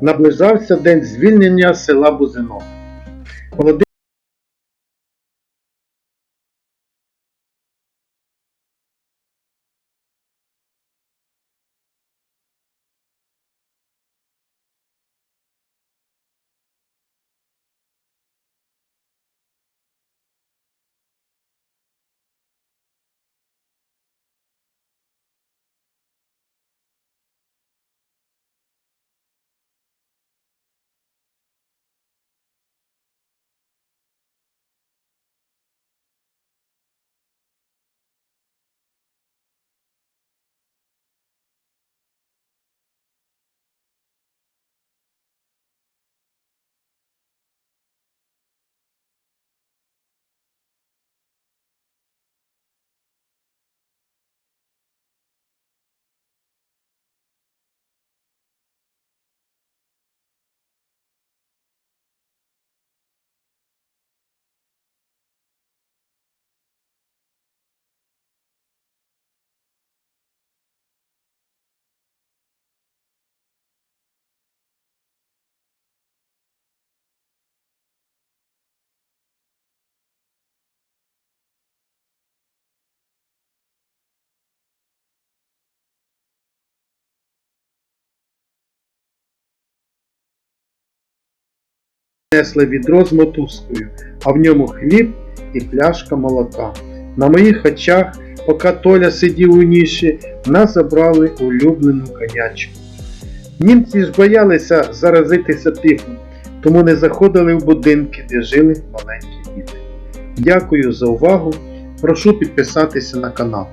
Наближався день звільнення села Бузинок. Несли відро з мотузкою, а в ньому хліб і пляшка молока. На моїх очах, поки Толя сидів у ніші, нас забрали улюблену конячку. Німці ж боялися заразитися тифом, тому не заходили в будинки, де жили маленькі діти. Дякую за увагу. Прошу підписатися на канал.